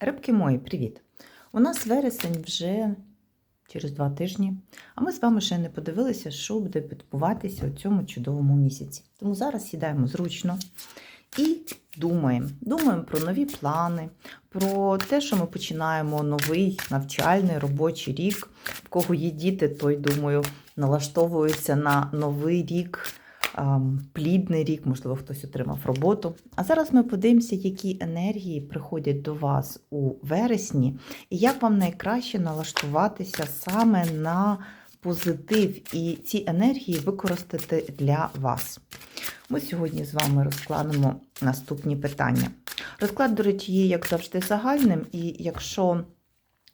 Рибки мої, привіт! У нас вересень вже через два тижні, а ми з вами ще не подивилися, що буде відбуватися у цьому чудовому місяці. Тому зараз сідаємо зручно і думаємо. Думаємо про нові плани, про те, що ми починаємо новий навчальний робочий рік. В кого є діти, той, думаю, налаштовується на новий рік. Плідний рік, можливо, хтось отримав роботу. А зараз ми подивимося, які енергії приходять до вас у вересні, і як вам найкраще налаштуватися саме на позитив і ці енергії використати для вас. Ми сьогодні з вами розкладемо наступні питання. Розклад, до речі, є, як завжди, загальним, і якщо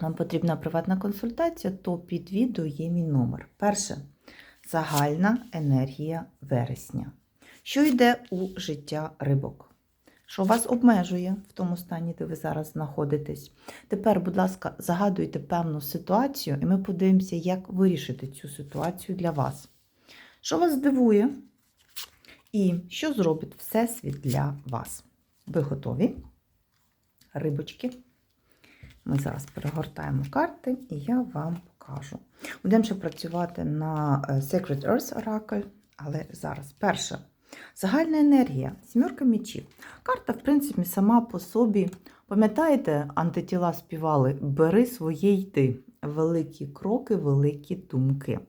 вам потрібна приватна консультація, то під відео є мій номер. Перше загальна енергія вересня. Що йде у життя рибок? Що вас обмежує в тому стані, де ви зараз знаходитесь? Тепер, будь ласка, загадуйте певну ситуацію, і ми подивимося, як вирішити цю ситуацію для вас. Що вас здивує? І що зробить Всесвіт для вас? Ви готові? Рибочки. Ми зараз перегортаємо карти, і я вам покажу. Будемо ще працювати на е, Sacred Earth Oracle, але зараз перше. Загальна енергія, сімерка мечів. Карта, в принципі, сама по собі. Пам'ятаєте, антитіла співали Бери своє йти. Великі кроки, великі думки.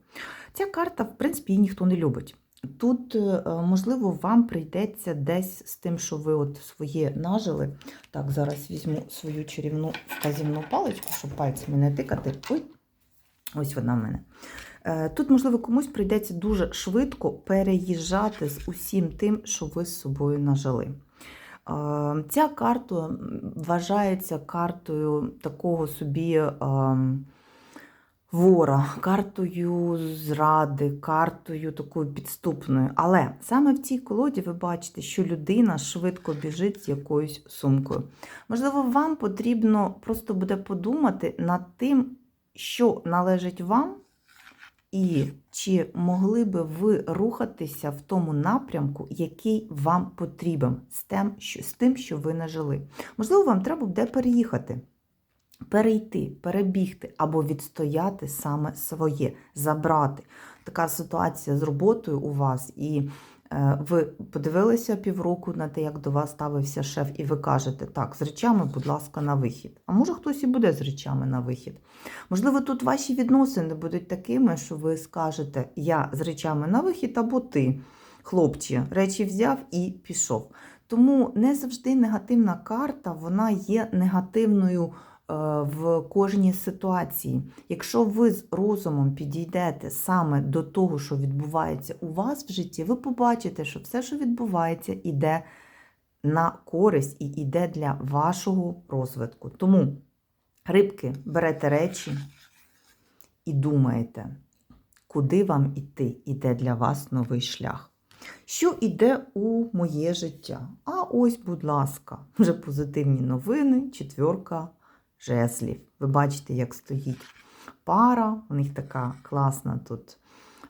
Ця карта, в принципі, її ніхто не любить. Тут, е, можливо, вам прийдеться десь з тим, що ви от своє нажили. Так, зараз візьму свою чарівну вказівну паличку, щоб пальцями не тикати. Ой, ось вона в мене. Е, Тут, можливо, комусь прийдеться дуже швидко переїжджати з усім тим, що ви з собою нажили. Е, Ця карта вважається картою такого собі ем, вора, картою зради, картою такою підступною. Але саме в цій колоді ви бачите, що людина швидко біжить з якоюсь сумкою. Можливо, вам потрібно просто буде подумати над тим, що належить вам. І чи могли би ви рухатися в тому напрямку, який вам потрібен, з тим, що, з тим, що ви нажили? Можливо, вам треба буде переїхати, перейти, перебігти або відстояти саме своє, забрати. Така ситуація з роботою у вас, і ви подивилися півроку на те, як до вас ставився шеф, і ви кажете, так, з речами, будь ласка, на вихід. А може хтось і буде з речами на вихід. Можливо, тут ваші відносини будуть такими, що ви скажете Я з речами на вихід, або ти, хлопче, речі взяв і пішов. Тому не завжди негативна карта, вона є негативною е, в кожній ситуації. Якщо ви з розумом підійдете саме до того, що відбувається у вас в житті, ви побачите, що все, що відбувається, іде на користь і йде для вашого розвитку. Тому Рибки, берете речі і думаєте, куди вам іти, іде для вас новий шлях. Що йде у моє життя? А ось, будь ласка, вже позитивні новини, четверка жеслів. Ви бачите, як стоїть пара, у них така класна тут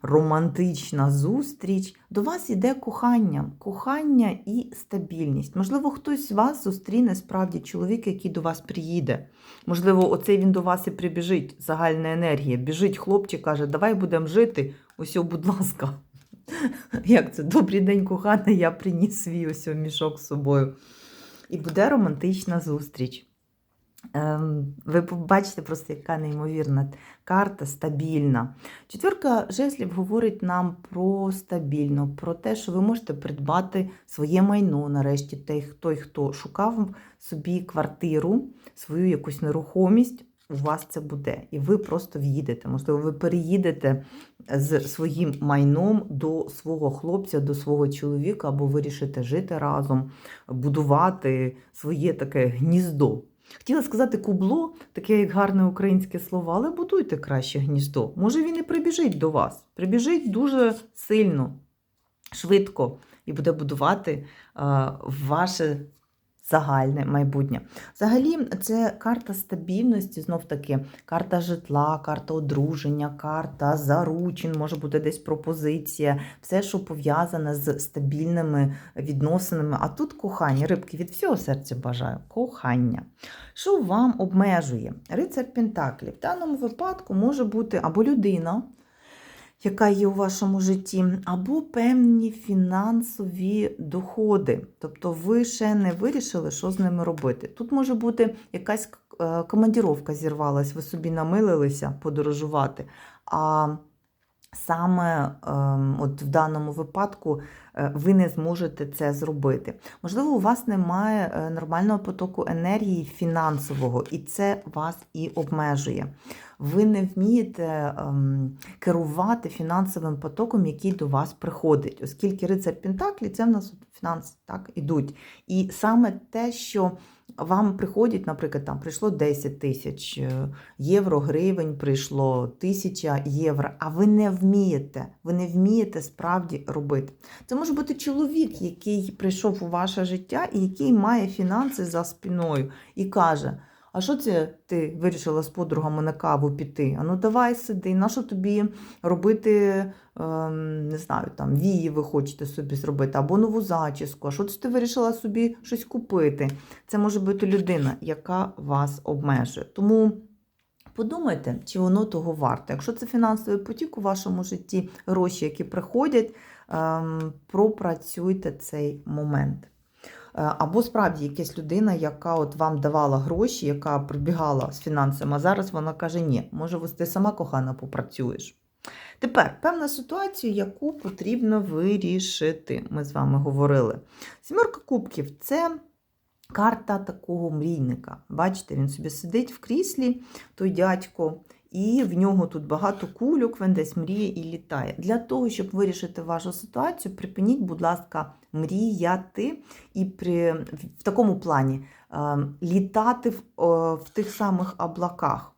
романтична зустріч. До вас іде кохання, кохання і стабільність. Можливо, хтось з вас зустріне справді чоловік, який до вас приїде. Можливо, оцей він до вас і прибіжить, загальна енергія. Біжить хлопчик, каже, давай будемо жити. Ось, будь ласка. Як це? Добрий день, кохана, я приніс свій ось мішок з собою. І буде романтична зустріч. Ем, Ви побачите просто, яка неймовірна карта, стабільна. Четверка жезлів говорить нам про стабільно, про те, що ви можете придбати своє майно. Нарешті той, хто шукав собі квартиру, свою якусь нерухомість, у вас це буде. І ви просто в'їдете. Можливо, ви переїдете з своїм майном до свого хлопця, до свого чоловіка, або вирішите жити разом, будувати своє таке гніздо. Хотіла сказати кубло, таке як гарне українське слово, але будуйте краще гніздо. Може він і прибіжить до вас. Прибіжить дуже сильно, швидко і буде будувати ваше загальне майбутнє. Взагалі, це карта стабільності, знов таки, карта житла, карта одруження, карта заручин, може бути десь пропозиція, все, що пов'язане з стабільними відносинами. А тут кохання, рибки від всього серця бажаю. Кохання. Що вам обмежує? Рицар Пентаклів. В даному випадку може бути або людина, яка є у вашому житті, або певні фінансові доходи. Тобто ви ще не вирішили, що з ними робити. Тут може бути якась е, командіровка зірвалась, ви собі намилилися подорожувати. А саме ем, от в даному випадку е, ви не зможете це зробити. Можливо, у вас немає е, нормального потоку енергії фінансового, і це вас і обмежує. Ви не вмієте ем, керувати фінансовим потоком, який до вас приходить, оскільки рицар Пентаклі це в нас фінанси так, ідуть. І саме те, що вам приходять, наприклад, там прийшло 10 тисяч е, євро, гривень, прийшло 1000 євро, а ви не вмієте, ви не вмієте справді робити. Це може бути чоловік, який прийшов у ваше життя і який має фінанси за спиною і каже. А що це ти вирішила з подругами на каву піти? А ну давай сиди, на що тобі робити, ем, не знаю, там вії ви хочете собі зробити, або нову зачіску. А що це ти вирішила собі щось купити? Це може бути людина, яка вас обмежує. Тому подумайте, чи воно того варте. Якщо це фінансовий потік у вашому житті, гроші, які приходять, ем, пропрацюйте цей момент. Е, Або справді якась людина, яка от вам давала гроші, яка прибігала з фінансами, а зараз вона каже: ні, може, ти сама кохана попрацюєш. Тепер певна ситуація, яку потрібно вирішити. Ми з вами говорили. Сімерка кубків це карта такого мрійника. Бачите, він собі сидить в кріслі, той дядько, і в нього тут багато кульок, він десь мріє і літає. Для того, щоб вирішити вашу ситуацію, припиніть, будь ласка, мріяти і при, в такому плані е, літати в, в тих самих облаках.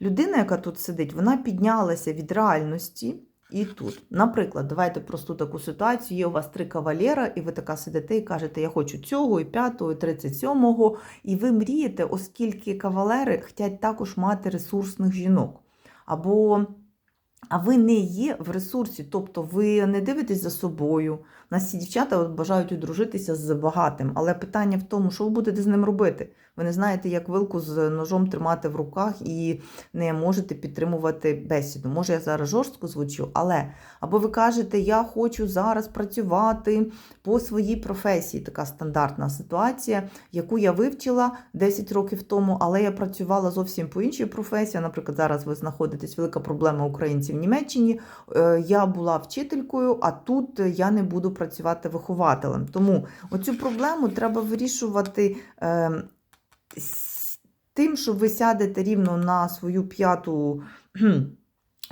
Людина, яка тут сидить, вона піднялася від реальності і тут. Наприклад, давайте просту таку ситуацію. Є у вас три кавалера, і ви така сидите і кажете, я хочу цього, і п'ятого, і тридцять сьомого. І ви мрієте, оскільки кавалери хочуть також мати ресурсних жінок. Або а ви не є в ресурсі, тобто ви не дивитесь за собою. У нас ці дівчата бажають одружитися з багатим, але питання в тому, що ви будете з ним робити. Ви не знаєте, як вилку з ножом тримати в руках і не можете підтримувати бесіду. Може, я зараз жорстко звучу, але або ви кажете, я хочу зараз працювати по своїй професії. Така стандартна ситуація, яку я вивчила 10 років тому, але я працювала зовсім по іншій професії. Наприклад, зараз ви знаходитесь велика проблема українців в Німеччині. Е, Я була вчителькою, а тут я не буду працювати вихователем. Тому оцю проблему треба вирішувати. Тим, що ви сядете рівно на свою п'яту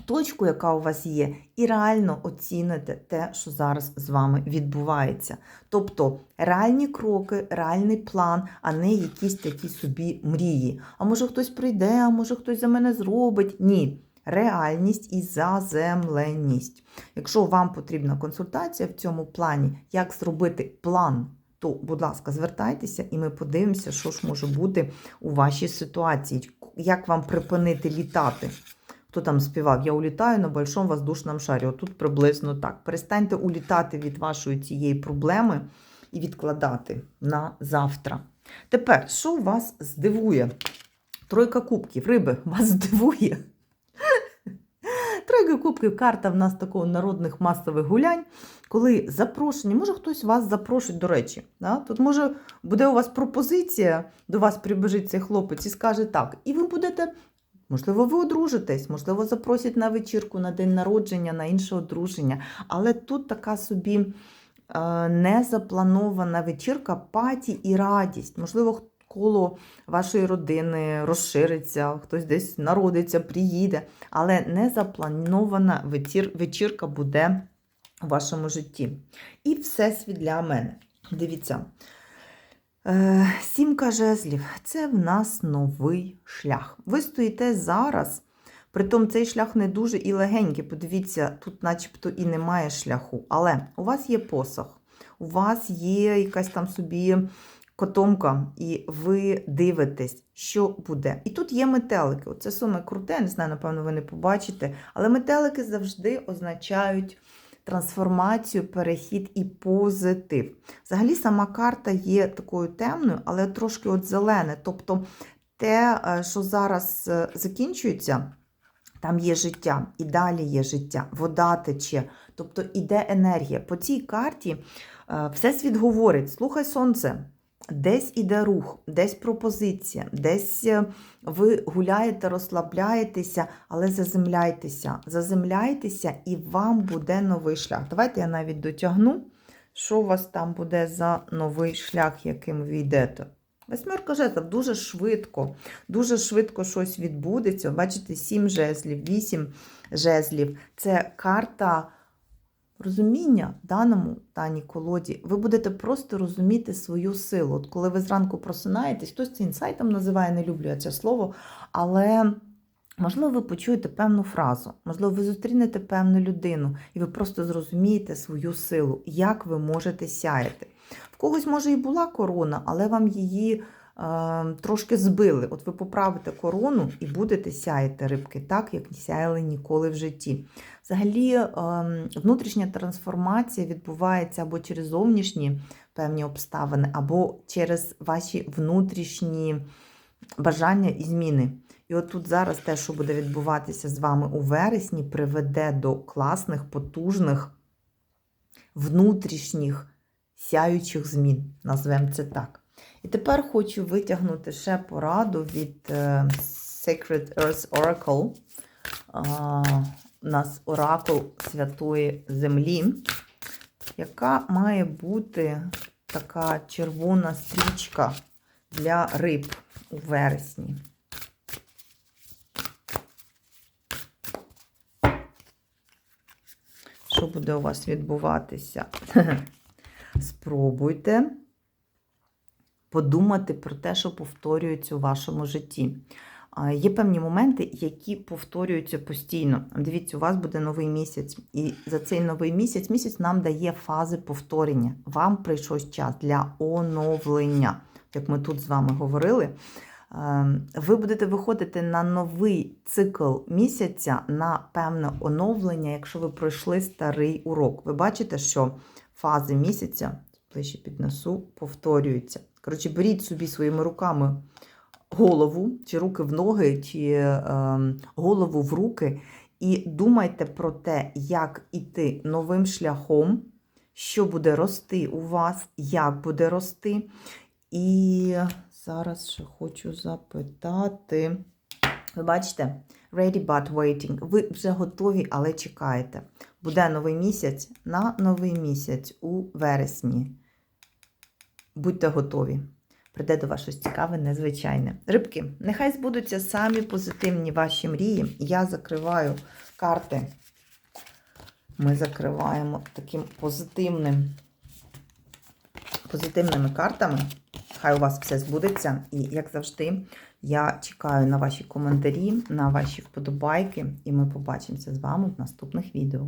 точку, яка у вас є, і реально оціните те, що зараз з вами відбувається. Тобто реальні кроки, реальний план, а не якісь такі собі мрії. А може хтось прийде, а може хтось за мене зробить. Ні. Реальність і заземленість. Якщо вам потрібна консультація в цьому плані, як зробити план то, будь ласка, звертайтеся, і ми подивимося, що ж може бути у вашій ситуації. Як вам припинити літати? Хто там співав? Я улітаю на большому воздушному шарі. Отут приблизно так. Перестаньте улітати від вашої цієї проблеми і відкладати на завтра. Тепер, що вас здивує? Тройка кубків, риби, вас здивує. Тройка кубків карта в нас такого народних масових гулянь, коли запрошені, може хтось вас запрошить, до речі. Да? Тут може буде у вас пропозиція, до вас прибіжить цей хлопець і скаже так, і ви будете. Можливо, ви одружитесь, можливо, запросять на вечірку, на день народження, на інше одруження. Але тут така собі е, незапланована вечірка, паті і радість. Можливо, коло вашої родини розшириться, хтось десь народиться, приїде, але незапланована вечір, вечірка буде у вашому житті. І всесвіт для мене. Дивіться. Е, Сімка жезлів це в нас новий шлях. Ви стоїте зараз, притом цей шлях не дуже і легенький. Подивіться, тут начебто і немає шляху. Але у вас є посох, у вас є якась там собі котомка, і ви дивитесь, що буде. І тут є метелики. Оце саме круте, не знаю, напевно, ви не побачите, але метелики завжди означають трансформацію, перехід і позитив. Взагалі, сама карта є такою темною, але трошки от зелене. Тобто те, е, що зараз е, закінчується, там є життя, і далі є життя, вода тече, тобто іде енергія. По цій карті е, Всесвіт говорить: слухай сонце. Десь іде рух, десь пропозиція, десь е, ви гуляєте, розслабляєтеся, але заземляйтеся. Заземляйтеся, і вам буде новий шлях. Давайте я навіть дотягну, що у вас там буде за новий шлях, яким ви йдете. Восьмерка жезлів дуже швидко, дуже швидко щось відбудеться. Бачите, сім жезлів, вісім жезлів. Це карта розуміння в даному даній колоді. Ви будете просто розуміти свою силу. От коли ви зранку просинаєтесь, хтось це інсайтом називає, не люблю я це слово, але. Можливо, ви почуєте певну фразу, можливо, ви зустрінете певну людину, і ви просто зрозумієте свою силу, як ви можете сяяти. В когось, може, і була корона, але вам її трошки збили. От ви поправите корону і будете сяяти рибки так, як не сяяли ніколи в житті. Взагалі, е, внутрішня трансформація відбувається або через зовнішні певні обставини, або через ваші внутрішні бажання і зміни. І от тут зараз те, що буде відбуватися з вами у вересні, приведе до класних, потужних, внутрішніх сяючих змін, назвемо це так. І тепер хочу витягнути ще пораду від е, Sacred Earth Oracle. У нас оракул Святої Землі, яка має бути така червона стрічка для риб у вересні. Що буде у вас відбуватися? Спробуйте подумати про те, що повторюється у вашому житті. Є певні моменти, які повторюються постійно. Дивіться, у вас буде новий місяць, і за цей новий місяць місяць нам дає фази повторення. Вам прийшов час для оновлення. Як ми тут з вами говорили, ви будете виходити на новий цикл місяця на певне оновлення, якщо ви пройшли старий урок. Ви бачите, що фази місяця, ближче піднесу, повторюються. Коротше, беріть собі своїми руками голову, чи руки в ноги, чи е, голову в руки, і думайте про те, як іти новим шляхом, що буде рости у вас, як буде рости. І зараз ще хочу запитати. Ви бачите, ready but waiting. Ви вже готові, але чекаєте. Буде новий місяць на новий місяць у вересні. Будьте готові. Прийде до вас щось цікаве, незвичайне. Рибки, нехай збудуться самі позитивні ваші мрії. Я закриваю карти. Ми закриваємо таким позитивним, позитивними картами. Хай у вас все збудеться. І, як завжди, я чекаю на ваші коментарі, на ваші вподобайки, і ми побачимося з вами в наступних відео.